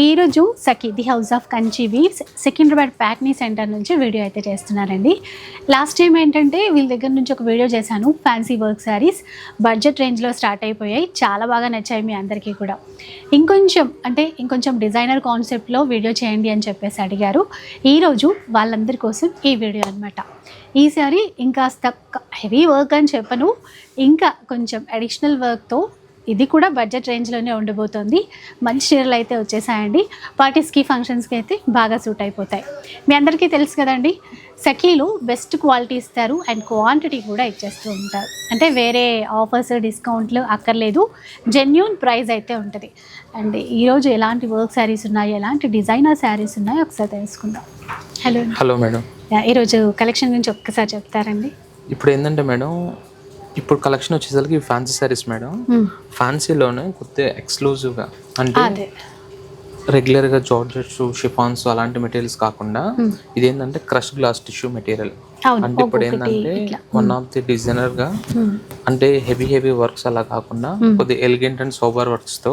ఈరోజు Sakhi the house of Kanchi weaves Secunderabad ప్యాక్నీ centre నుంచి video అయితే చేస్తున్నారండి. లాస్ట్ టైం ఏంటంటే వీళ్ళ దగ్గర నుంచి ఒక వీడియో చేశాను ఫ్యాన్సీ వర్క్ శారీస్ బడ్జెట్ రేంజ్లో స్టార్ట్ అయిపోయాయి చాలా బాగా నచ్చాయి మీ అందరికీ కూడా. ఇంకొంచెం అంటే ఇంకొంచెం డిజైనర్ కాన్సెప్ట్లో వీడియో చేయండి అని చెప్పేసి అడిగారు. ఈరోజు వాళ్ళందరి కోసం ఈ వీడియో అనమాట ఈ సారీ ఇంకాస్త హెవీ వర్క్ అని చెప్పను. ఇంకా కొంచెం అడిషనల్ వర్క్తో ఇది కూడా బడ్జెట్ రేంజ్లోనే ఉండబోతోంది. మంచి చీరలు అయితే వచ్చేసాయండి. పార్టీస్కి ఫంక్షన్స్కి అయితే బాగా సూట్ అయిపోతాయి. మీ అందరికీ తెలుసు కదండి సఖీలు బెస్ట్ క్వాలిటీ ఇస్తారు అండ్ క్వాంటిటీ కూడా ఇచ్చేస్తూ ఉంటారు. అంటే వేరే ఆఫర్స్ డిస్కౌంట్లు అక్కర్లేదు. జెన్యున్ ప్రైస్ అయితే ఉంటుంది. అండ్ ఈరోజు ఎలాంటి వర్క్ శారీస్ ఉన్నాయి ఎలాంటి డిజైనర్ శారీస్ ఉన్నాయో ఒకసారి తెలుసుకుందాం. హలో హలో మేడం ఈరోజు కలెక్షన్ గురించి ఒక్కసారి చెప్తారండి. ఇప్పుడు ఏంటంటే మేడం ఇప్పుడు కలెక్షన్ వచ్చేసరికి ఫ్యాన్సీ సారీస్ మేడం ఫ్యాన్సీలోనే కొద్దిగా ఎక్స్క్లూజివ్గా అంటే అదే. రెగ్యులర్గా జార్జెట్స్ షిఫాన్స్ అలాంటి మెటీరియల్స్ కాకుండా ఇది ఏంటంటే క్రష్ గ్లాస్ టిష్యూ మెటీరియల్ అంటే ఇప్పుడు ఏంటంటే వన్ ఆఫ్ ది డిజైనర్గా అంటే హెవీ హెవీ వర్క్స్ అలా కాకుండా కొద్ది ఎలిగెంట్ అండ్ సోబర్ వర్క్స్తో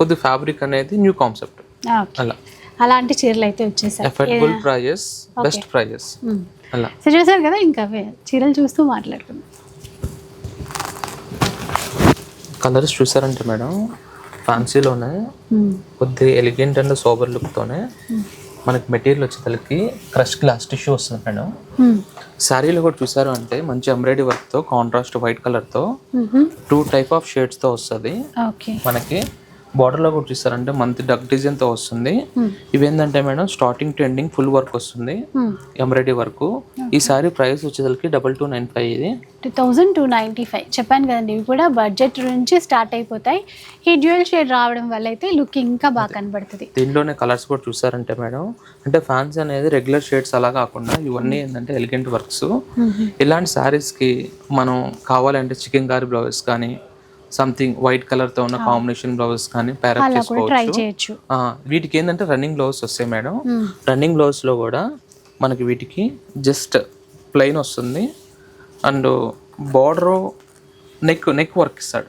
కొద్ది ఫ్యాబ్రిక్ అనేది న్యూ కాన్సెప్ట్ ఓకే అలా. అలాంటి చీరలు అయితే వచ్చేసాయి. ఎఫర్టబుల్ ప్రైజెస్ బెస్ట్ ప్రైజెస్ అలా. సో చూసారు కదా ఇంకా చీరలు చూస్తూ మాట్లాడుకుందాం. కలర్స్ చూసారంటే మేడం ఫ్యాన్సీలోనే కొద్ది ఎలిగెంట్ అండ్ సోబర్ లుక్తోనే మనకి మెటీరియల్ వచ్చేసరికి క్రష్ గ్లాస్ టిష్యూ వస్తుంది మేడం. శారీలో కూడా చూసారు అంటే మంచి ఎంబ్రాయిడరీ వర్క్తో కాంట్రాస్ట్ వైట్ కలర్తో టూ టైప్ ఆఫ్ షేడ్స్తో వస్తుంది. ఓకే. మనకి బార్డర్లో కూడా చూసారంటే మంత్ డక్ డిజైన్తో వస్తుంది. ఇవేంటంటే madam starting to ending full work వస్తుంది ఎంబ్రాయిడరీ వర్క్ ఈ సారీ ప్రైస్ వచ్చేసరికి డబల్ టూ నైన్ ఫైవ్ ఇది. Two thousand two ninety five చెప్పాను కదండి ఇవి కూడా బడ్జెట్ నుంచి స్టార్ట్ అయిపోతాయి. ఈ డ్యూయల్ షేడ్ రావడం వల్ల అయితే లుక్ ఇంకా బాగా కనబడుతుంది. దీంట్లోనే కలర్స్ కూడా చూసారంటే మేడం అంటే ఫ్యాన్స్ అనేది రెగ్యులర్ షేడ్స్ అలా కాకుండా ఇవన్నీ ఏంటంటే ఎలిగెంట్ వర్క్స్ ఇలాంటి శారీస్కి మనం కావాలంటే చికెన్ గారి బ్లౌజెస్ కానీ సంథింగ్ వైట్ కలర్తో ఉన్న కాంబినేషన్ బ్లౌజెస్ కానీ ప్యారప్ చేసుకోవచ్చు. వీటికి ఏంటంటే రన్నింగ్ బ్లౌజ్ వస్తాయి మేడం. రన్నింగ్ బ్లౌజ్లో కూడా మనకి వీటికి జస్ట్ ప్లెయిన్ వస్తుంది. And border neck neck work ఇస్తాడు.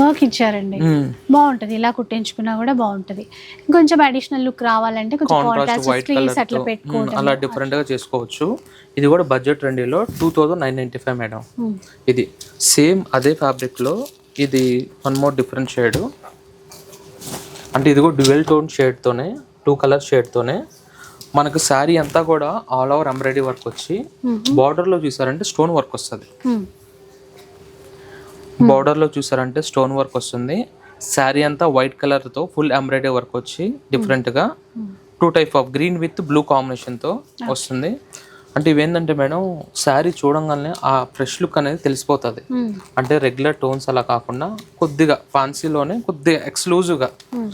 వర్క్ ఇచ్చారండి. బాగుంటుంది. ఇలా కుట్టించుకున్నా కూడా బాగుంటుంది. ఇంకొంచెం అడిషనల్ లుక్ రావాలంటే కొంచెం కాంట్రాస్ట్ అట్లా పెట్టుకోవడం అలా డిఫరెంట్గా చేసుకోవచ్చు. ఇది కూడా budget రెండిలో two thousand nine ninety five madam. ఇది సేమ్ అదే ఫ్యాబ్రిక్లో ఇది వన్ మోర్ డిఫరెంట్ షేడ్ అంటే ఇది కూడా డ్యువెల్ టోన్ షేడ్ తోనే టూ కలర్ షేడ్ తోనే. మనకు శారీ అంతా కూడా ఆల్ ఓవర్ ఎంబ్రాయిడరీ వర్క్ వచ్చి బార్డర్లో చూసారంటే స్టోన్ వర్క్ వస్తుంది. మ్మ్. బార్డర్లో చూసారంటే స్టోన్ వర్క్ వస్తుంది. శారీ అంతా వైట్ కలర్తో ఫుల్ ఎంబ్రాయిడరీ వర్క్ వచ్చి డిఫరెంట్గా two type of green with blue కాంబినేషన్తో వస్తుంది. అంటే ఇవేంటంటే మేడం శారీ చూడంగానే ఆ ఫ్రెష్ లుక్ అనేది తెలిసిపోతుంది. మ్మ్. అంటే రెగ్యులర్ టోన్స్ అలా కాకుండా కొద్దిగా ఫ్యాన్సీలోనే కొద్దిగా ఎక్స్క్లూజివ్గా మ్మ్.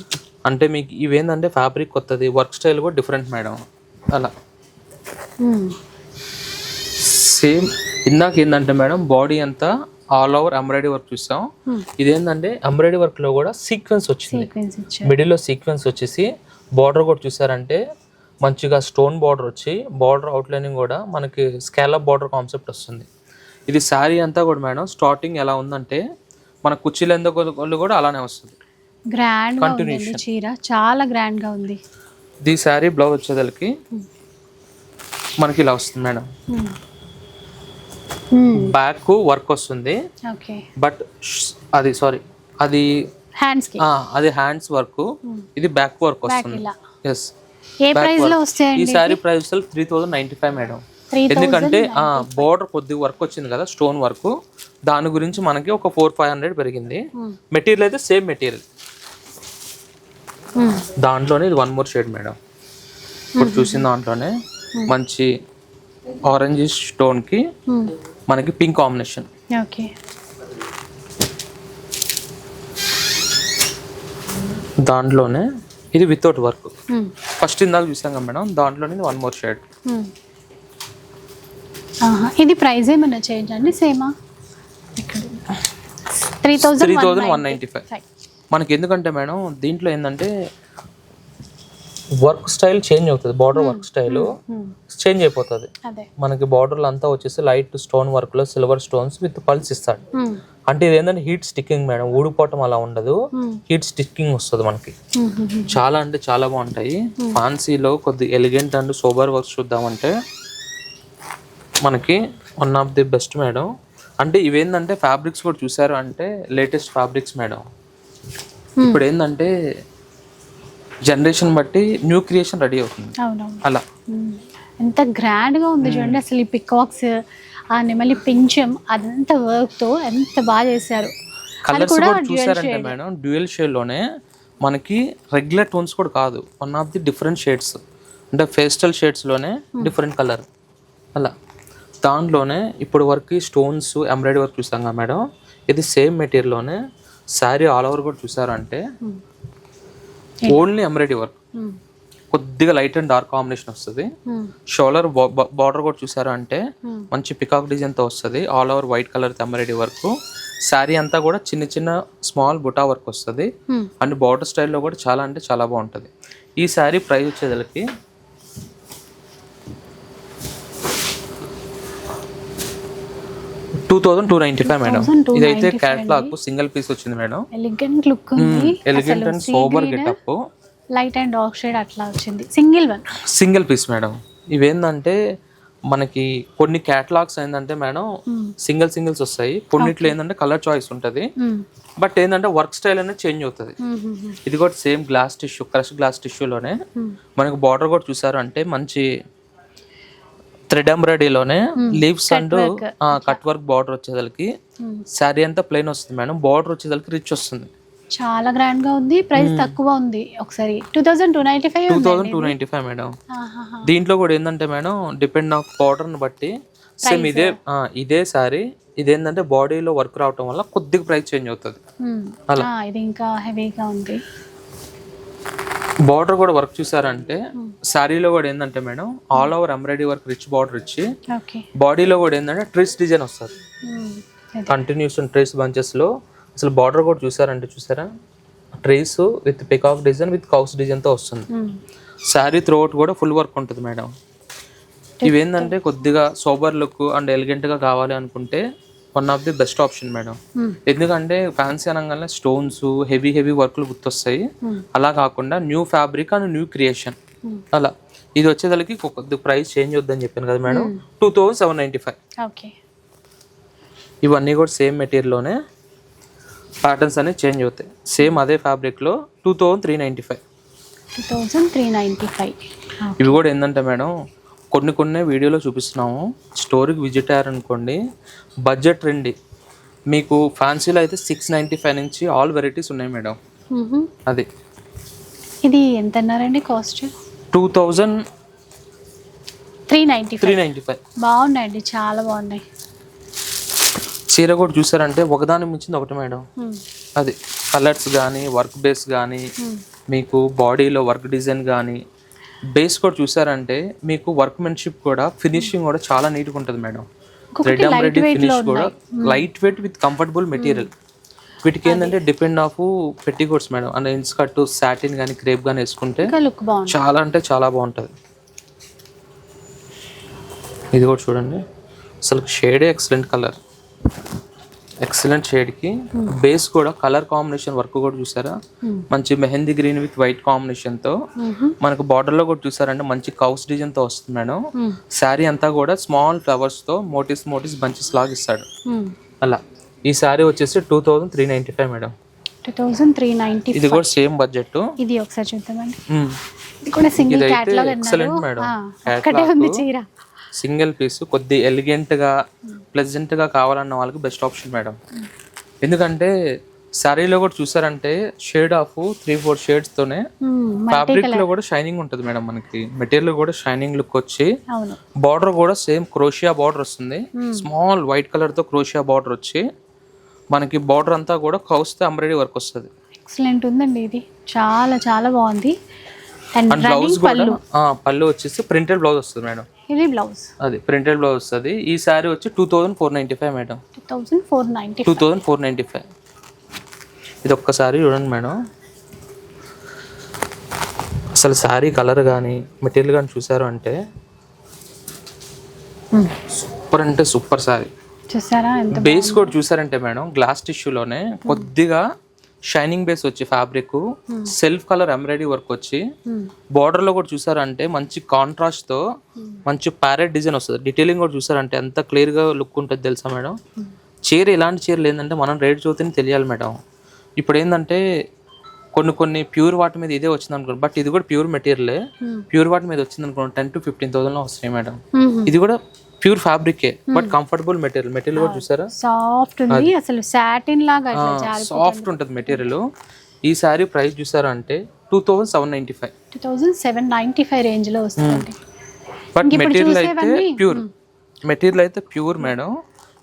అంటే మీకు ఇవేంటంటే ఫ్యాబ్రిక్ కొత్తది వర్క్ స్టైల్ కూడా డిఫరెంట్ మేడం. అలా. సేమ్ ఇందాక ఏంటంటే మేడం బాడీ అంతా ఆల్ ఓవర్ ఎంబ్రాయిడరీ వర్క్ చూసాం ఇదేంటంటే ఎంబ్రాయిడరీ వర్క్లో కూడా సీక్వెన్స్ వచ్చింది. మిడిల్లో సీక్వెన్స్ వచ్చేసి బార్డర్ కూడా చూసారంటే మంచిగా స్టోన్ బార్డర్ వచ్చి బార్డర్ అవుట్లైనింగ్ కూడా మనకి స్కాలప్ బార్డర్ కాన్సెప్ట్ వస్తుంది. ఇది శారీ అంతా కూడా మేడం స్టార్టింగ్ ఎలా ఉందంటే మన కుర్చీలు ఎందుకు కూడా అలానే వస్తుంది. గ్రాండ్ చీర. చాలా గ్రాండ్గా ఉంది. ఇది శారీ బ్లౌజ్ వచ్చేదలకి మనకి ఇలా వస్తుంది మేడం. మ్మ్. బ్యాక్ వర్క్ వస్తుంది. బట్ అది సారీ అది హ్యాండ్స్ అది హ్యాండ్స్ వర్క్ ఇది బ్యాక్ వర్క్ వస్తుంది. ఎస్ ఏ ప్రైస్లో ఈ sari price three thousand ninety five madam ఎందుకంటే బోర్డర్ కొద్ది వర్క్ వచ్చింది కదా స్టోన్ వర్క్ దాని గురించి మనకి ఒక ఫోర్ ఫైవ్ హండ్రెడ్ పెరిగింది. మెటీరియల్ అయితే సేమ్ మెటీరియల్ దాంట్లోనే ఇది వన్ మోర్ షేడ్ మేడం ఇప్పుడు చూసిన దాంట్లోనే మంచి ఆరెంజ్ స్టోన్కి మనకి పింక్ కాంబినేషన్ ఓకే. దాంట్లోనే ఇది వితౌట్ వర్క్ ఫస్ట్ ఇందాక చూసాం కదా మేడం దాంట్లోనే వన్ మోర్ షేడ్ ఇది ప్రైస్ ఏమన్నా చేంజ్ అండి? సేమా three thousand one ninety five మనకి ఎందుకంటే మేడం దీంట్లో ఏంటంటే వర్క్ స్టైల్ చేంజ్ అవుతుంది border work style um, change అయిపోతుంది. మనకి బార్డర్లు అంతా వచ్చేసి లైట్ స్టోన్ వర్క్లో సిల్వర్ స్టోన్స్ విత్ పల్స్ ఇస్తాడు. అంటే ఇది ఏంటంటే హీట్ స్టిక్కింగ్ మేడం ఊడిపోవటం అలా ఉండదు. హీట్ స్టిక్కింగ్ వస్తుంది మనకి. చాలా అంటే చాలా బాగుంటాయి. ఫాన్సీలో కొద్ది ఎలిగెంట్ అండ్ సోబర్ వర్క్స్ చూద్దామంటే మనకి one of the best madam. అంటే ఇవేంటంటే ఫ్యాబ్రిక్స్ కూడా చూసారు అంటే లేటెస్ట్ ఫ్యాబ్రిక్స్ మేడం. ఇప్పుడు ఏంటంటే జనరేషన్ బట్టి న్యూ క్రియేషన్ రెడీ అవుతుంది. అలా. ఎంత గ్రాండ్గా ఉంది చూడండి అసలు ఈ పికాక్స్ ఆ నెమలి పింఛం అదంతా వర్క్తో ఎంత బాగా చేశారు. కలర్స్ కూడా చూసారంటే. మేడం డ్యూయల్ షేడ్లోనే మనకి రెగ్యులర్ టోన్స్ కూడా కాదు one of the different shades అంటే ఫేస్టల్ షేడ్స్లోనే డిఫరెంట్ కలర్ అలా. దాంట్లోనే ఇప్పుడు వరకు స్టోన్స్ ఎంబ్రాయిడరీ వర్క్ చూసాం కదా మేడం? ఇది సేమ్ మెటీరియల్లోనే శారీ ఆల్ ఓవర్ కూడా చూసారంటే ఓన్లీ ఎంబ్రాయిడరీ వర్క్ కొద్దిగా లైట్ అండ్ డార్క్ కాంబినేషన్ వస్తుంది. షోలర్ బార్డర్ కూడా చూసారా అంటే Hmm. మంచి పికాక్ డిజైన్తో వస్తుంది. All over white colour embroidery work sari అంతా కూడా చిన్న చిన్న స్మాల్ బుటా వర్క్ వస్తుంది. అండ్ బార్డర్ స్టైల్లో కూడా చాలా అంటే చాలా బాగుంటుంది. ఈ శారీ ప్రైస్ వచ్చేదానికి two thousand two ninety five madam. 2295 ఇదైతే క్యాట్లాగ్ సింగిల్ పీస్ వచ్చింది madam. Elegant look elegant and sober getup light and dark shade అట్లా వచ్చింది. Single one single piece madam. ఇవేంటంటే మనకి కొన్ని క్యాటలాగ్స్ ఏంటంటే మేడం సింగిల్ సింగిల్స్ వస్తాయి. కొన్నిట్లో ఏంటంటే కలర్ చాయిస్ ఉంటుంది. బట్ ఏంటంటే వర్క్ స్టైల్ అనేది చేంజ్ అవుతుంది. ఇది కూడా same glass tissue crush glass టిష్యూలోనే మనకి బార్డర్ కూడా చూసారు అంటే మంచి thread ఎంబ్రాయిడరీలోనే leaves and cut work border వచ్చేసరికి శారీ అంతా ప్లెయిన్ వస్తుంది మేడం. బార్డర్ వచ్చేసరికి రిచ్ వస్తుంది. చాలా గ్రాండ్గా ఉంది. ప్రైస్ తక్కువ ఉంది ఒకసారి. Two thousand two ninety five two thousand two ninety five madam. దీంట్లో కూడా ఏంటంటే మేడం డిపెండ్ ఆఫ్ని బట్టి సేమ్ ఇదే ఇదే సారీ ఇదేంటంటే బాడీలో వర్క్ రావటం వల్ల కొద్దిగా ప్రైస్ చేంజ్ అవుతుంది. అలా. ఇది ఇంకా హెవీగా ఉంది. బార్డర్ కూడా వర్క్ చూసారంటే శారీలో కూడా ఏంటంటే madam all over embroidery work rich border ఇచ్చి బాడీలో కూడా ఏంటంటే ట్రేస్ డిజైన్ వస్తుంది కంటిన్యూస్ ట్రేస్ బంచెస్లో. అసలు బార్డర్ కూడా చూసారంటే చూసారా? Trace with peacock design with cows డిజైన్తో వస్తుంది. శారీ త్రోట్ కూడా ఫుల్ వర్క్ ఉంటుంది మేడం. ఇవేంటంటే కొద్దిగా సోబర్ లుక్ అండ్ ఎలిగెంట్గా కావాలి అనుకుంటే one of the best option madam ఎందుకంటే ఫ్యాన్సీ అనగానే స్టోన్స్ హెవీ హెవీ వర్క్లు గుర్తొస్తాయి. అలా కాకుండా new fabric and new creation అలా. ఇది వచ్చేదానికి కొద్ది ప్రైస్ చేంజ్ అవుద్దని చెప్పాను కదా madam two thousand seven ninety five ఇవన్నీ కూడా సేమ్ మెటీరియల్లోనే ప్యాటర్న్స్ అనేవి చేంజ్ అవుతాయి. సేమ్ అదే ఫ్యాబ్రిక్లో two thousand three ninety five two three ninety five ఇవి కూడా ఏంటంటే మేడం కొన్ని కొన్ని వీడియోలో చూపిస్తున్నాము. స్టోరీకి విజిట్ అయ్యారనుకోండి. బడ్జెట్ రండి. మీకు ఫ్యాన్సీలో అయితే సిక్స్ నైంటీ ఫైవ్ నుంచి ఆల్ వెరైటీస్ ఉన్నాయి మేడం. అది. ఇది ఎంత అన్నారండి cost two thousand three ninety three ninety five బాగున్నాయండి చాలా బాగున్నాయి. చీర కూడా చూసారంటే ఒకదాని మించింది ఒకటి మేడం. అది. కలర్స్ కానీ వర్క్ బేస్ కానీ మీకు బాడీలో వర్క్ డిజైన్ కానీ బేస్ కూడా చూసారంటే మీకు వర్క్మెన్షిప్ కూడా ఫినిషింగ్ కూడా చాలా నీట్గా ఉంటుంది మేడం. థ్రెడ్ ఎంబ్రాయిడరీ ఫినిష్ కూడా light weight with comfortable material వీటికి ఏంటంటే డిపెండ్ ఆఫ్ పెట్టికోట్స్ మేడం. అంటే ఇన్స్కర్ట్ సాటిన్ కానీ క్రేప్ కానీ వేసుకుంటే చాలా అంటే చాలా బాగుంటుంది. ఇది కూడా చూడండి. అసలు షేడే ఎక్సలెంట్ కలర్ ఎక్సలెంట్ షేడ్కి బేస్ కూడా కలర్ కాంబినేషన్ వర్క్ కూడా చూసారా? మంచి మెహందీ గ్రీన్ విత్ వైట్ కాంబినేషన్తో మనకు బార్డర్లో కూడా చూసారంటే మంచి కౌస్ డిజైన్తో వస్తుంది మేడం. శారీ అంతా కూడా స్మాల్ ఫ్లవర్స్తో మోటిస్ మోటిస్ బంచెస్ లాగా ఇస్తాడు. అలా. ఈ శారీ వచ్చేసి two thousand three ninety five madam ఇది కూడా సేమ్ బడ్జెట్ ఇది ఒకసారి చూద్దామండి. ఇది కూడా సింగిల్ క్యాట్లాగ్ మేడం. ఉంది చీర. సింగిల్ పీస్ కొద్ది ఎలిగెంట్గా ప్లెజెంట్గా కావాలన్న వాళ్ళకి బెస్ట్ ఆప్షన్ మేడం. ఎందుకంటే శారీలో కూడా చూసారంటే షేడ్ ఆఫ్ త్రీ ఫోర్ షేడ్స్తోనే మ్మ్, ఫ్యాబ్రిక్లో కూడా షైనింగ్ ఉంటుంది మేడం మనకి. మెటీరియల్ కూడా షైనింగ్ లుక్ వచ్చి బార్డర్ కూడా సేమ్ క్రోషియా బార్డర్ వస్తుంది. స్మాల్ వైట్ కలర్తో క్రోషియా బార్డర్ వచ్చి మనకి బార్డర్ అంతా కూడా కౌస్తో ఎంబ్రాయిడరీ వర్క్ వస్తుంది. ఎక్సలెంట్ ఉందండి ఇది. చాలా చాలా బాగుంది. అండ్ బ్లౌజ్ కూడా పళ్ళు. వచ్చేసి ప్రింటెడ్ బ్లౌజ్ వస్తుంది మేడం. ఇది బ్లౌజ్. అది ప్రింటెడ్ బ్లౌజ్ వస్తుంది ఈ శారీ వచ్చి two thousand four ninety five madam two thousand four ninety two thousand four ninety five ఇది ఒక్కసారి చూడండి మేడం అసలు శారీ కలర్ కానీ మెటీరియల్ కానీ చూసారు అంటే సూపర్ అంటే సూపర్ శారీ చూసారా? బేస్ కూడా చూసారంటే మేడం గ్లాస్ టిష్యూలోనే కొద్దిగా షైనింగ్ బేస్ వచ్చి fabric self colour embroidery work వచ్చి బార్డర్లో కూడా చూసారంటే మంచి కాంట్రాస్ట్తో మంచి ప్యారెట్ డిజైన్ వస్తుంది. డీటెయిలింగ్ కూడా చూసారంటే ఎంత క్లియర్గా లుక్ ఉంటుంది తెలుసా మేడం? చీర ఇలాంటి చీరలు ఏంటంటే మనం రేట్ చూస్తేనే తెలియాలి మేడం. ఇప్పుడు ఏంటంటే కొన్ని కొన్ని ప్యూర్ వాటి మీద ఇదే వచ్చింది అనుకోండి బట్ ఇది కూడా ప్యూర్ మెటీరియలే ప్యూర్ వాటి మీద వచ్చింది అనుకోండి టెన్ టు ఫిఫ్టీన్ థౌసండ్లో వస్తున్నాయి మేడం. ఇది కూడా ప్యూర్ ఫ్యాబ్రికే బట్ కంఫర్టబుల్ మెటీరియల్. మెటీరియల్ కూడా చూసారా? సాఫ్ట్ ఉంది అసలు సాటిన్ లాగా సాఫ్ట్ ఉంటుంది మెటీరియల్. ఈ సారీ ప్రైస్ చూసారా అంటే two thousand seven ninety five. Two thousand seven ninety five రేంజ్లో వస్తుంది. బట్ ఇప్పుడు మెటీరియల్ అయితే ప్యూర్. మెటీరియల్ అయితే ప్యూర్ మేడం.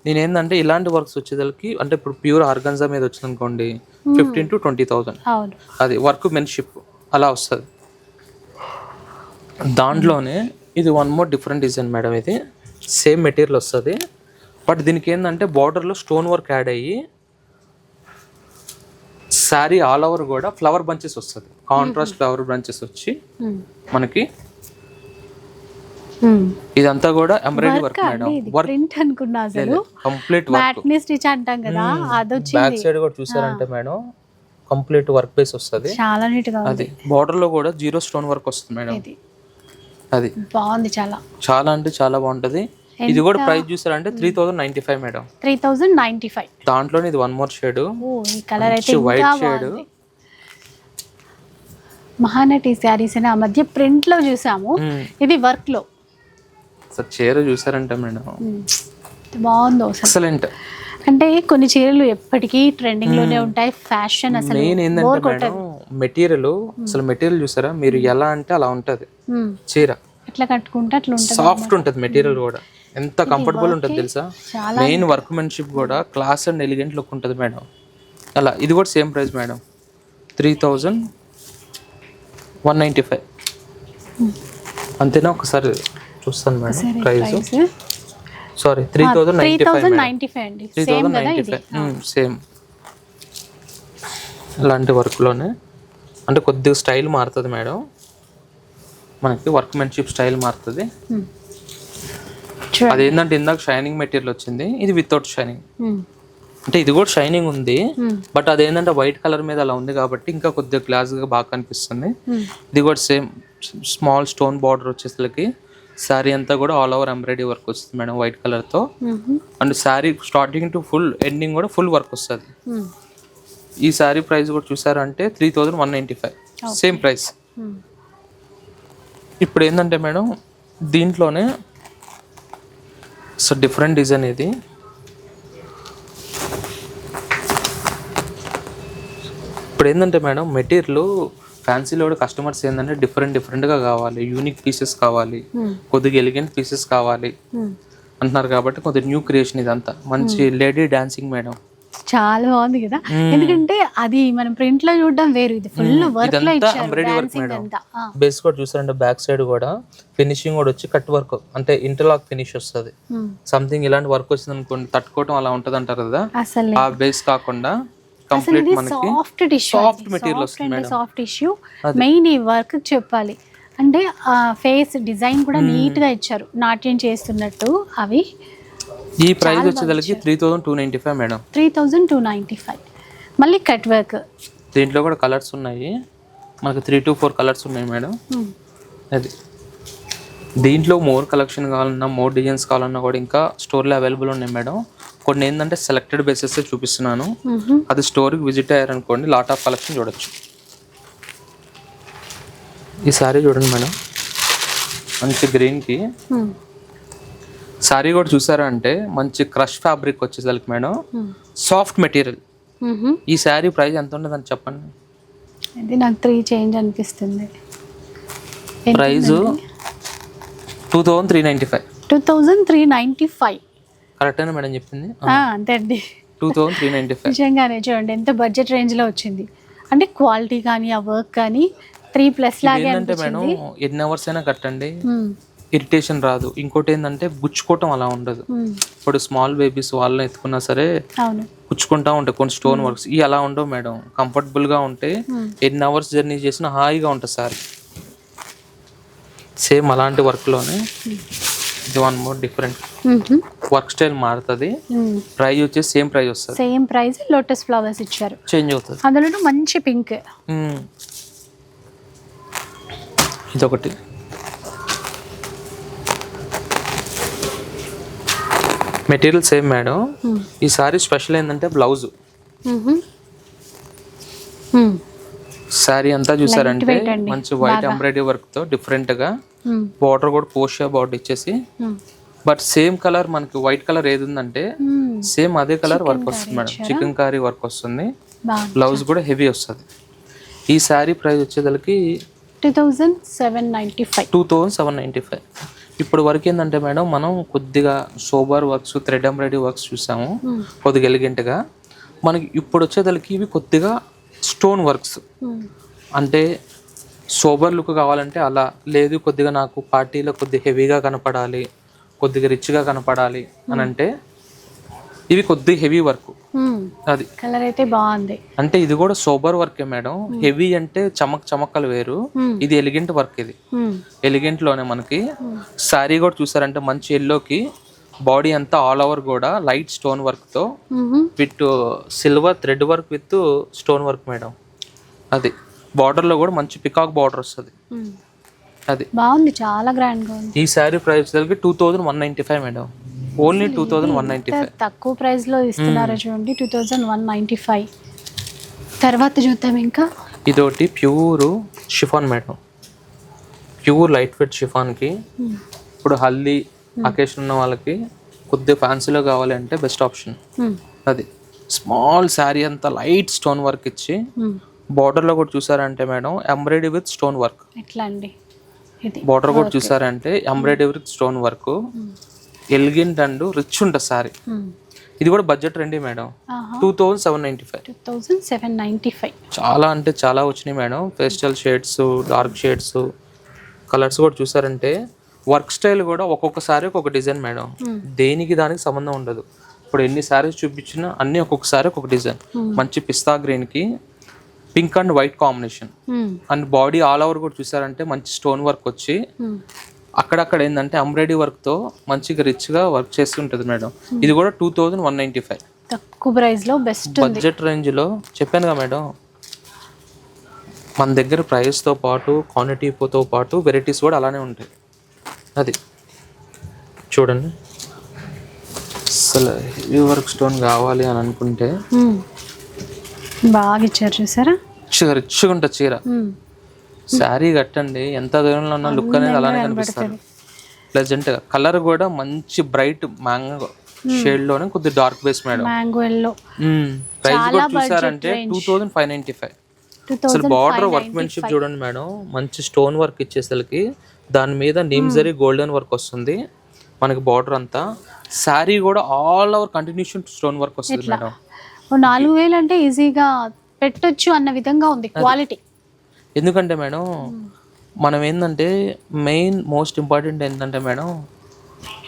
నేను ఏంటంటే ఇలాంటి వర్క్స్ వచ్చేదానికి అంటే ఇప్పుడు ప్యూర్ ఆర్గన్జా మీద వచ్చింది అనుకోండి ఫిఫ్టీన్ టు ట్వంటీ థౌసండ్ అది వర్క్ మెన్షిప్ అలా వస్తుంది. దాంట్లోనే ఇది one more different design madam ఇది. సేమ్ మెటీరియల్ వస్తుంది. బట్ దీనికి ఏంటంటే బార్డర్లో స్టోన్ వర్క్ యాడ్ అయ్యి శారీ ఆల్ ఓవర్ కూడా ఫ్లవర్ బంచెస్ వస్తుంది. కాంట్రాస్ట్ ఫ్లవర్ బంచెస్ వచ్చి. మనకి. ఇదంతా కూడా embroidery work work madam. Print అనుకున్నా అసలు. Complete work. స్టిచ్ అంటాం కదా అది బ్యాక్ సైడ్ కూడా చూసారంటే మేడం కంప్లీట్ వర్క్ బేస్ వస్తుంది. చాలా నీట్గా ఉంది. అది బార్డర్లో కూడా జీరో స్టోన్ వర్క్ వస్తుంది మేడం. ఇది. అది. బాగుంది చాలా. చాలా అంటే చాలా బాగుంటది. ఇది కూడా ప్రైస్ చూసారంటే three thousand ninety five madam. Three thousand ninety five. దాంట్లోనే ఇది వన్ మోర్ షేడ్. ఈ కలర్ అయితే shade. బాగుంది. మహానటి శారీస్ ఆ మధ్య ప్రింట్లో చూసాము ఇది వర్క్లో చీర చూసారంటే మేడం. బాగుందో ఎక్సలెంట్ అంటే కొన్ని చీరలు ఎప్పటికీ ట్రెండింగ్లోనే ఉంటాయి. ఫ్యాషన్ అసలు మెయిన్ ఏంటంటే మెటీరియల్ అసలు మెటీరియల్ చూసారా? మీరు ఎలా అంటే అలా ఉంటది. చీర. కట్టుకుంటే అట్లా సాఫ్ట్ ఉంటది మెటీరియల్ కూడా. ఎంత కంఫర్టబుల్ ఉంటుంది తెలుసా? మెయిన్ వర్క్ మెన్షిప్ కూడా క్లాస్ అండ్ ఎలిగెంట్ లుక్ ఉంటుంది మేడం. అలా ఇది కూడా same price madam. Three thousand one ninety five అంతేనా? ఒకసారి చూస్తాను madam price sorry three thousand ninety five three same thousand ninety five same ఇలాంటి వర్క్లోనే అంటే కొద్దిగా స్టైల్ మారుతుంది మేడం మనకి వర్క్మెన్షిప్ స్టైల్ మారుతుంది Hmm. అదేంటంటే ఇందాక షైనింగ్ మెటీరియల్ వచ్చింది ఇది వితౌట్ షైనింగ్ Hmm. అంటే ఇది కూడా షైనింగ్ ఉంది. బట్ అదేంటంటే వైట్ కలర్ మీద అలా ఉంది కాబట్టి ఇంకా కొద్దిగా గ్లాస్గా బాగా కనిపిస్తుంది Hmm. ఇది కూడా సేమ్ స్మాల్ స్టోన్ బార్డర్ వచ్చేసరికి శారీ అంతా కూడా ఆల్ ఓవర్ ఎంబ్రాయిడరీ వర్క్ వస్తుంది మేడం వైట్ కలర్తో Mhm. And sari starting to full ending కూడా ఫుల్ వర్క్ వస్తుంది. ఈ శారీ ప్రైస్ కూడా చూసారంటే three thousand one ninety five same price Hmm. ఇప్పుడు ఏంటంటే మేడం దీంట్లోనే సో డిఫరెంట్ డిజైన్ ఇది. ఇప్పుడు ఏంటంటే మేడం మెటీరియల్ ఫ్యాన్సీలో కూడా కస్టమర్స్ ఏంటంటే డిఫరెంట్ డిఫరెంట్గా కావాలి. యూనిక్ పీసెస్ కావాలి. Hmm. కొద్దిగా ఎలిగెంట్ పీసెస్ కావాలి. Hmm. అంటున్నారు కాబట్టి కొద్దిగా న్యూ క్రియేషన్ ఇదంతా. మంచి లేడీ డాన్సింగ్ మేడం. చాలా బాగుంది కదా. ఎందుకంటే అది మనం ప్రింట్లో చూడడం వేరు. ఇది ఫుల్ వర్క్లో ఇచ్చారు. బేస్ కూడా చూసారంటే బ్యాక్ సైడ్ కూడా ఫినిషింగ్ కూడా వచ్చి కట్ వర్క్ అంటే ఇంటర్లాక్ ఫినిష్ వస్తుంది. సంథింగ్ ఇలాంటి వర్క్ వచ్చింది అనుకోండి తట్టుకోవటం అలా ఉంటది అంటారు కదా. అసలు ఆ బేస్ కాకుండా కంప్లీట్ మనకి సాఫ్ట్ టిష్యూ soft material వస్తుంది. సాఫ్ట్ టిష్యూ మెయిన్ ఈ వర్క్ చెప్పాలి. అంటే ఆ ఫేస్ డిజైన్ కూడా. నీట్గా ఇచ్చారు. నాట్యం చేస్తున్నట్టు అవి. ఈ ప్రైస్ వచ్చేదానికి three thousand two ninety five madam. Three thousand two ninety five మళ్ళీ కట్ వర్క్ దీంట్లో కూడా కలర్స్ ఉన్నాయి. మనకి త్రీ టు ఫోర్ కలర్స్ ఉన్నాయి మేడం. అది. దీంట్లో మోర్ కలెక్షన్ కావాలన్నా మోర్ డిజైన్స్ కావాలన్నా కూడా ఇంకా స్టోర్లో అవైలబుల్ ఉన్నాయి మేడం. కొన్ని ఏంటంటే సెలెక్టెడ్ బేసెస్ చూపిస్తున్నాను. అది స్టోర్కి విజిట్ అయ్యారనుకోండి లాట్ ఆఫ్ కలెక్షన్ చూడొచ్చు. ఈ సారీ చూడండి మేడం. మంచి గ్రీన్కి సారీ కూడా చూసారా అంటే మంచి క్రష్ ఫ్యాబ్రిక్ వచ్చేసరికి మేడం. సాఫ్ట్ మెటీరియల్ ఈ శారీ ప్రైస్ ఎంత ఉండదని చెప్పండి. ఇది నాకు త్రీ చేంజ్ అనిపిస్తుంది. Price two thousand three ninety five. Two thousand three ninety five. కరెక్టేనా మేడం చెప్పింది? అంతే అండి. Two thousand three ninety five. నిజంగానే చూడండి ఎంత బడ్జెట్ రేంజ్లో వచ్చింది. అంటే క్వాలిటీ కానీ ఆ వర్క్ కానీ త్రీ ప్లస్ లాగే ఏంటంటే మేడం ఎన్ని అవర్స్ అయినా కట్టండి. మ్మ్. ఇరిటేషన్ రాదు. ఇంకోటి ఏంటంటే గుచ్చుకోవటం అలా ఉండదు. ఇప్పుడు స్మాల్ బేబీస్ వాళ్ళని ఎత్తుకున్నా సరే గుచ్చుకుంటా ఉంటాయి కొన్ని స్టోన్ వర్క్స్. ఇవి అలా ఉండవు మేడం. కంఫర్టబుల్గా ఉంటే ఎన్ని అవర్స్ జర్నీ చేసినా హాయిగా ఉంటుంది సారీ. సేమ్ అలాంటి వర్క్లోనే ఇది one more different. Work style మారుతుంది. ప్రైస్ వచ్చేసి సేమ్ ప్రైస్ వస్తుంది. సేమ్ ప్రైస్ లోటస్ ఫ్లవర్స్ ఇచ్చారు. చేంజ్ అవుతుంది. అందులోనూ మంచి పింక్. ఇదొకటి. Material same madam. ఈ సారీ స్పెషల్ ఏంటంటే బ్లౌజ్. సారీ అంతా చూసారంటే. మంచి వైట్ ఎంబ్రాయిడరీ వర్క్తో డిఫరెంట్గా బార్డర్ కూడా పోషియా బార్డర్ ఇచ్చేసి. బట్ సేమ్ కలర్ మనకి వైట్ కలర్ ఏది ఉందంటే సేమ్ అదే కలర్ వర్క్ వస్తుంది మేడం చికెన్ కర్రీ వర్క్ వస్తుంది. బ్లౌజ్ కూడా హెవీ వస్తుంది. ఈ శారీ ప్రైస్ వచ్చేసరికి two thousand seven ninety five. Two thousand seven ninety five. ఇప్పుడు వరకు ఏంటంటే మేడం మనం కొద్దిగా sober works thread embroidery works చూసాము. కొద్దిగా ఎలిగెంట్గా. మనకి ఇప్పుడు వచ్చేదానికి ఇవి కొద్దిగా స్టోన్ వర్క్స్. అంటే సోబర్ లుక్ కావాలంటే అలా. లేదు కొద్దిగా నాకు పార్టీలో కొద్దిగా హెవీగా కనపడాలి కొద్దిగా రిచ్గా కనపడాలి అని అంటే ఇవి కొద్దిగా హెవీ వర్క్. అది. కలర్ అయితే బాగుంది. అంటే ఇది కూడా సోబర్ వర్కే మేడం. హెవీ అంటే చమక్ చమక్కలు వేరు. ఇది ఎలిగెంట్ వర్క్ ఇది. ఎలిగెంట్లోనే మనకి. శారీ కూడా చూసారంటే మంచి ఎల్లోకి బాడీ అంతా ఆల్ ఓవర్ కూడా లైట్ స్టోన్ వర్క్తో with silver thread work with stone work madam. అది. బార్డర్లో కూడా మంచి పికాక్ బార్డర్ వస్తుంది. అది. బాగుంది చాలా గ్రాండ్గా ఉంది. ఈ శారీ ప్రైస్ దగ్గర two thousand one ninety five madam. Only two thousand one ninety ఎంత ఫైవ్ తక్కువ ప్రైస్లో ఇస్తున్నారు చూడండి two thousand one ninety five. తర్వాత చూద్దాం ఇంకా. ఇదొకటి pure chiffon madam pure light weight షిఫాన్కి. ఇప్పుడు హల్దీ అకేషన్ ఉన్న వాళ్ళకి కొద్దిగా ఫ్యాన్సీలో కావాలి అంటే బెస్ట్ ఆప్షన్. అది. స్మాల్ శారీ అంతా లైట్ స్టోన్ వర్క్ ఇచ్చి బార్డర్లో కూడా చూసారంటే madam embroidery with stone work. ఎట్లా అండి? బార్డర్ కూడా చూసారంటే embroidery with stone work. Elegant and rich ఉంటుంది శారీ ఇది కూడా బడ్జెట్ రండి madam two thousand seven ninety five two thousand seven ninety five చాలా అంటే చాలా వచ్చినాయి madam pastel shades dark shades colours కూడా చూసారంటే వర్క్ స్టైల్ కూడా ఒక్కొక్కసారి ఒక్కొక్క డిజైన్ మేడం దేనికి దానికి సంబంధం ఉండదు. ఇప్పుడు ఎన్ని సారీస్ చూపించినా అన్ని ఒక్కొక్కసారి ఒక్కొక్క డిజైన్ మంచి పిస్తా గ్రీన్కి pink and white combination and body all over కూడా చూసారంటే మంచి స్టోన్ వర్క్ వచ్చి అక్కడక్కడ ఏంటంటే ఎంబ్రాయిడరీ వర్క్తో మంచిగా రిచ్గా వర్క్ చేసి ఉంటుంది మేడం. ఇది కూడా two thousand one ninety five. తక్కువ ప్రైస్లో బెస్ట్ బడ్జెట్ రేంజ్లో చెప్పాను కదా మేడం. మన దగ్గర ప్రైస్తో పాటు క్వాంటిటీతో పాటు వెరైటీస్ కూడా అలానే ఉంటాయి. అది. చూడండి. అసలు హెవీ వర్క్ స్టోన్ కావాలి అని అనుకుంటే. బాగా ఇచ్చారు చూసారా? రిచ్గా రిచ్గా ఉంటుంది చీర. శారీ కట్టండి. ఎంత దూరంలో ఉన్న లుక్ అనేది అలానే కనిపిస్తుంది ప్లెజెంట్గా కలర్ కూడా మంచి బ్రైట్ మ్యాంగో షేడ్లోనే కొద్ది dark base madam mango yellow price కూడా చూసారంటే two thousand five ninety five అసలు బార్డర్ వర్క్మెన్షిప్ చూడండి మేడం మంచి స్టోన్ వర్క్ ఇచ్చేసరికి దాని మీద నీమ్జరీ గోల్డెన్ వర్క్ వస్తుంది. మనకి బార్డర్ అంతా. శారీ కూడా all over continuation stone work వస్తుంది మేడం నాలుగు వేలు అంటే ఈజీగా పెట్టొచ్చు అన్న విధంగా ఉంది క్వాలిటీ ఎందుకంటే మేడం మనం ఏంటంటే మెయిన్ మోస్ట్ ఇంపార్టెంట్ ఏంటంటే మేడం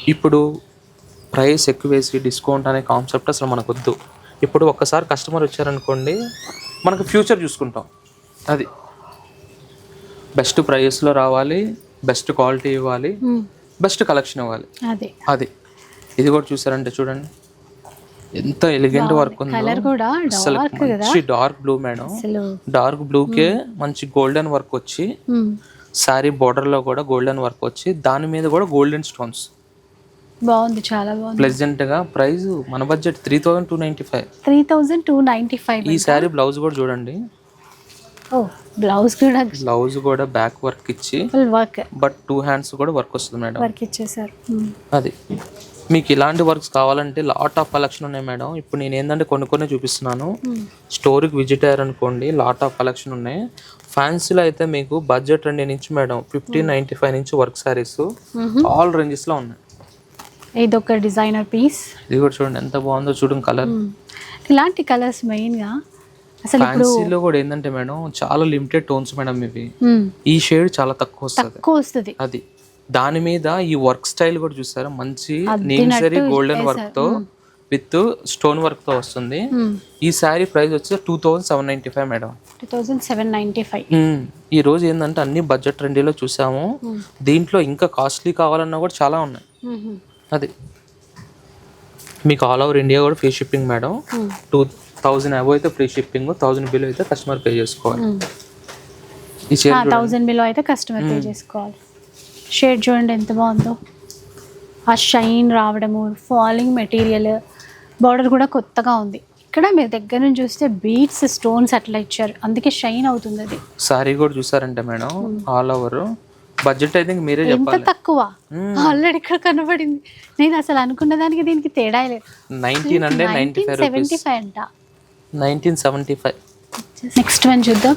ఇప్పుడు ప్రైస్ ఎక్కువ వేసి డిస్కౌంట్ అనే కాన్సెప్ట్ అసలు మనకు వద్దు ఇప్పుడు ఒక్కసారి కస్టమర్ వచ్చారనుకోండి మనకు ఫ్యూచర్ చూసుకుంటాం. అది బెస్ట్ ప్రైస్లో రావాలి బెస్ట్ క్వాలిటీ ఇవ్వాలి బెస్ట్ కలెక్షన్ ఇవ్వాలి. అదే. అది. ఇది కూడా చూసారంటే చూడండి. ఎంత ఎలిగెంట్ వర్క్ ఉందో. కలర్ కూడా డార్క్ కదా. మంచి డార్క్ బ్లూ మేడం. డార్క్ బ్లూకే మంచి గోల్డెన్ వర్క్ వచ్చి మ్మ్. శారీ లో కూడా గోల్డెన్ వర్క్ వచ్చి దాని మీద కూడా గోల్డెన్ స్టోన్స్ బాగుంది చాలా బాగుంది. ప్లెజెంట్గా ప్రైస్ మన budget three thousand two ninety five three thousand two ninety five ఈ శారీ బ్లౌజ్ కూడా చూడండి. ఓ బ్లౌజ్ కూడా. బ్లౌజ్ కూడా బ్యాక్ వర్క్ ఇచ్చి full work but two hands కూడా వర్క్ వస్తుంది మేడం. వర్క్ ఇచ్చేసారు. అది. మీకు ఇలాంటి వర్క్స్ కావాలంటే లాట్ ఆఫ్ కలెక్షన్ ఉన్నాయి మేడం. ఇప్పుడు నేను ఏంటంటే కొన్ని కొన్ని చూపిస్తున్నాను. స్టోర్కి విజిట్ అయ్యారనుకోండి లాట్ ఆఫ్ కలెక్షన్ ఉన్నాయి. ఫ్యాన్సీలో అయితే మీకు బడ్జెట్ రెండు నుంచి మేడం ఫిఫ్టీన్ నైంటీ ఫైవ్ నుంచి వర్క్ శారీస్ ఆల్ రేంజెస్లో ఉన్నాయి. ఇది ఒక డిజైనర్ పీస్ ఇది కూడా చూడండి ఎంత బాగుందో చూడండి కలర్ ఇలాంటి కలర్స్ మెయిన్గా అసలు ఫ్యాన్సీలో కూడా ఏంటంటే మేడం చాలా లిమిటెడ్ టోన్స్ మేడం ఇవి. మ్మ్. ఈ షేడ్ చాలా తక్కువ వస్తుంది. తక్కువ వస్తుంది. అది. దాని మీద ఈ వర్క్ స్టైల్ కూడా చూసారా? మంచి నేమ్సరీ గోల్డెన్ వర్క్తో విత్ స్టోన్ వర్క్తో వస్తుంది. Hmm. ఈ శారీ ప్రైస్ వచ్చి two thousand seven ninety five madam two thousand seven five. ఈ రోజు ఏంటంటే అన్ని బడ్జెట్ ట్రెండీలో చూసాము. దీంట్లో ఇంకా కాస్ట్లీ కావాలన్నా కూడా చాలా ఉన్నాయి. అది. మీకు ఆల్ ఓవర్ ఇండియా కూడా free shipping madam. Two thousand above అయితే ఫ్రీ షిప్పింగ్ థౌజండ్ బిల్ అయితే కస్టమర్ పే చేసుకోవాలి. ఈ థౌజండ్ బిలో అయితే కస్టమర్ పే చేసుకోవాలి. షేడ్ చూడండి ఎంత బాగుందో. ఆ షైన్ రావడము ఫాలింగ్ మెటీరియల్ బార్డర్ కూడా కొత్తగా ఉంది. ఇక్కడ మీరు దగ్గర నుంచి చూస్తే బీట్స్ స్టోన్స్ అట్లా ఇచ్చారు. అందుకే షైన్ అవుతుంది అది. సారీ కూడా చూసారంటే మేడం ఆల్ ఓవర్. బడ్జెట్ అయితే మీరే ఎంత తక్కువ? ఆల్రెడీ ఇక్కడ కనబడింది. నేను అసలు అనుకున్న దానికి దీనికి తేడా లేదు. Nineteen ninety nineteen seventy five అంట. Nineteen seventy five next one చూద్దాం.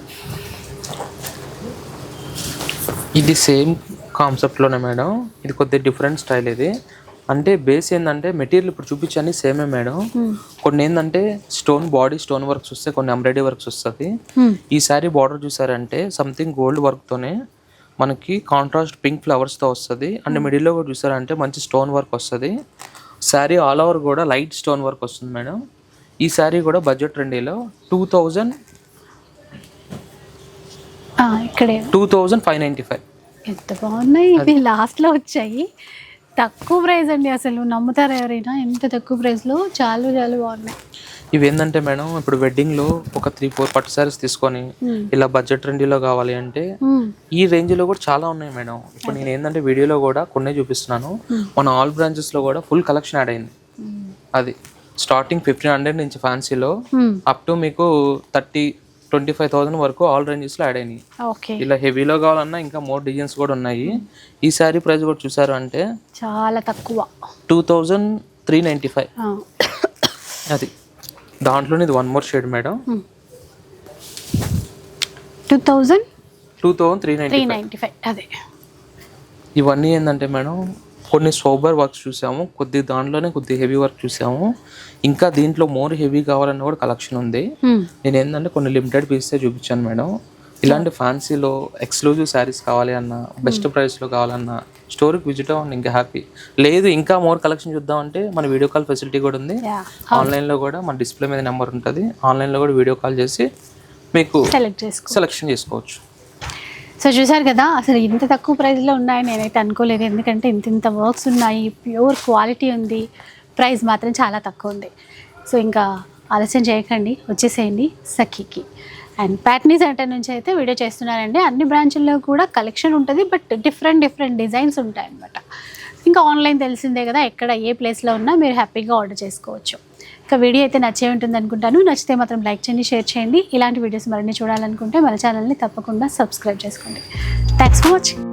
ఇది సేమ్ కాన్సెప్ట్లోనే మేడం. ఇది కొద్దిగా డిఫరెంట్ స్టైల్ ఇది. అంటే బేస్ ఏంటంటే మెటీరియల్ ఇప్పుడు చూపించని సేమే మేడం. కొన్ని ఏంటంటే స్టోన్ బాడీ స్టోన్ వర్క్స్ వస్తాయి కొన్ని ఎంబ్రాయిడరీ వర్క్స్ వస్తుంది. ఈ సారీ బార్డర్ చూసారంటే సంథింగ్ గోల్డ్ వర్క్తోనే మనకి కాంట్రాస్ట్ పింక్ ఫ్లవర్స్తో వస్తుంది. అండ్ మిడిల్లో కూడా చూసారంటే మంచి స్టోన్ వర్క్ వస్తుంది. శారీ ఆల్ ఓవర్ కూడా లైట్ స్టోన్ వర్క్ వస్తుంది మేడం. ఈ శారీ కూడా budget రెండీలో two thousand two thousand five ninety five ఎంత బాగున్నాయి. ఇవి లాస్ట్లో వచ్చాయి. తక్కువ ప్రైస్ అండి అసలు. నమ్ముతారా ఎవరైనా? ఎంత తక్కువ ప్రైస్లో? చాలా చాలా బాగున్నాయి. ఇవి ఏంటంటే మేడం ఇప్పుడు వెడ్డింగ్లో ఒక త్రీ ఫోర్ పట్టు సారీస్ తీసుకొని. ఇలా బడ్జెట్ రెండీలో కావాలి అంటే. ఈ రేంజ్లో కూడా చాలా ఉన్నాయి మేడం. ఇప్పుడు నేను ఏంటంటే వీడియోలో కూడా కొన్ని చూపిస్తున్నాను. మన ఆల్ బ్రాంచెస్లో కూడా ఫుల్ కలెక్షన్ యాడ్ అయింది. అది. స్టార్టింగ్ ఫిఫ్టీన్ హండ్రెడ్ నుంచి ఫ్యాన్సీలో. అప్ టు మీకు థర్టీ ట్వంటీ ఫైవ్ థౌసండ్ వరకు ఆల్ రేంజెస్లో యాడ్ అయినాయి. ఓకే. ఇలా హెవీలో కావాలన్నా ఇంకా మోర్ డిజైన్స్ కూడా ఉన్నాయి. ఈ శారీ ప్రైస్ కూడా చూసారు అంటే చాలా తక్కువ. Two thousand three ninety five. అది. దాంట్లోనే ఇది one more shade madam. Two thousand two thousand three ninety five. అదే. ఇవన్నీ ఏంటంటే మేడం కొన్ని సోబర్ వర్క్స్ చూసాము కొద్ది దాంట్లోనే కొద్ది హెవీ వర్క్ చూసాము. ఇంకా దీంట్లో మోర్ హెవీ కావాలన్న కూడా కలెక్షన్ ఉంది. నేను ఏంటంటే కొన్ని లిమిటెడ్ పీసెస్ చూపించాను మేడం. ఇలాంటి ఫ్యాన్సీలో ఎక్స్క్లూజివ్ శారీస్ కావాలి అన్న బెస్ట్ ప్రైస్లో కావాలన్నా స్టోర్కి విజిట్ అవ్వండి ఇంకా హ్యాపీ. లేదు ఇంకా మోర్ కలెక్షన్ చూద్దామంటే మన వీడియో కాల్ ఫెసిలిటీ కూడా ఉంది. ఆన్లైన్లో కూడా మన డిస్ప్లే మీద నెంబర్ ఉంటుంది. ఆన్లైన్లో కూడా వీడియో కాల్ చేసి మీకు సెలెక్ట్ సెలెక్షన్ చేసుకోవచ్చు. సో చూసారు కదా అసలు ఇంత తక్కువ ప్రైస్లో ఉన్నాయని నేనైతే అనుకోలేదు. ఎందుకంటే ఇంత ఇంత వర్క్స్ ఉన్నాయి ప్యూర్ క్వాలిటీ ఉంది ప్రైస్ మాత్రం చాలా తక్కువ ఉంది. సో ఇంకా ఆలస్యం చేయకండి వచ్చేసేయండి సఖీకి. అండ్ ప్యాట్నీ సెంటర్ నుంచి అయితే వీడియో చేస్తున్నానండి. అన్ని బ్రాంచ్ల్లో కూడా కలెక్షన్ ఉంటుంది బట్ డిఫరెంట్ డిఫరెంట్ డిజైన్స్ ఉంటాయి ఇంకా ఆన్లైన్ తెలిసిందే కదా ఎక్కడ ఏ ప్లేస్లో ఉన్నా మీరు హ్యాపీగా ఆర్డర్ చేసుకోవచ్చు. ఇంకా వీడియో అయితే నచ్చే ఉంటుంది అనుకుంటాను. నచ్చితే మాత్రం లైక్ చేయండి షేర్ చేయండి. ఇలాంటి వీడియోస్ మరిన్ని చూడాలనుకుంటే మన ఛానల్ని తప్పకుండా సబ్స్క్రైబ్ చేసుకోండి. Thanks for watching